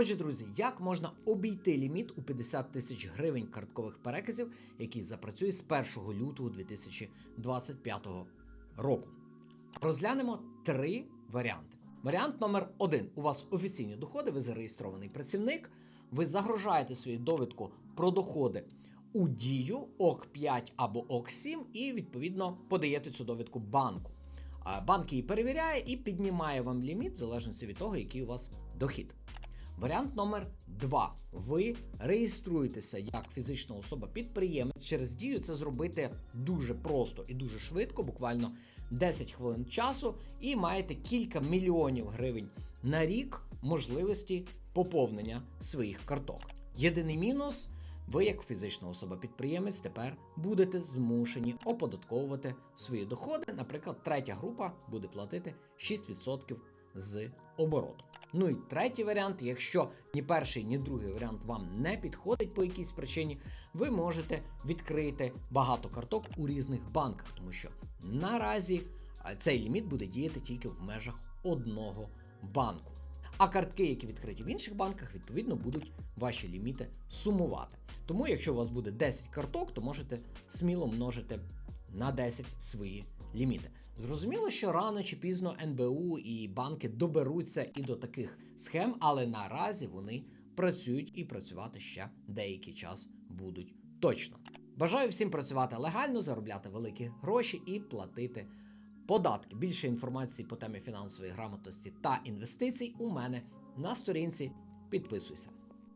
Отже, друзі, як можна обійти ліміт у 50 тисяч гривень карткових переказів, який запрацює з 1 лютого 2025 року? Розглянемо три варіанти. Варіант номер один: у вас офіційні доходи, ви зареєстрований працівник, ви загружаєте свою довідку про доходи у дію ОК5 або ОК7 і відповідно подаєте цю довідку банку. Банк її перевіряє і піднімає вам ліміт в залежності від того, який у вас дохід. Варіант номер 2. Ви реєструєтеся як фізична особа-підприємець. Через дію це зробити дуже просто і дуже швидко, буквально 10 хвилин часу, і маєте кілька мільйонів гривень на рік можливості поповнення своїх карток. Єдиний мінус. Ви, як фізична особа-підприємець, тепер будете змушені оподатковувати свої доходи. Наприклад, третя група буде платити 6% з обороту. Ну і третій варіант, якщо ні перший, ні другий варіант вам не підходить по якійсь причині, ви можете відкрити багато карток у різних банках, тому що наразі цей ліміт буде діяти тільки в межах одного банку. А картки, які відкриті в інших банках, відповідно будуть ваші ліміти сумувати. Тому, якщо у вас буде 10 карток, то можете сміло множити на 10 свої ліміти. Зрозуміло, що рано чи пізно НБУ і банки доберуться і до таких схем, але наразі вони працюють і працювати ще деякий час будуть точно. Бажаю всім працювати легально, заробляти великі гроші і платити податки. Більше інформації по темі фінансової грамотності та інвестицій у мене на сторінці. Підписуйся.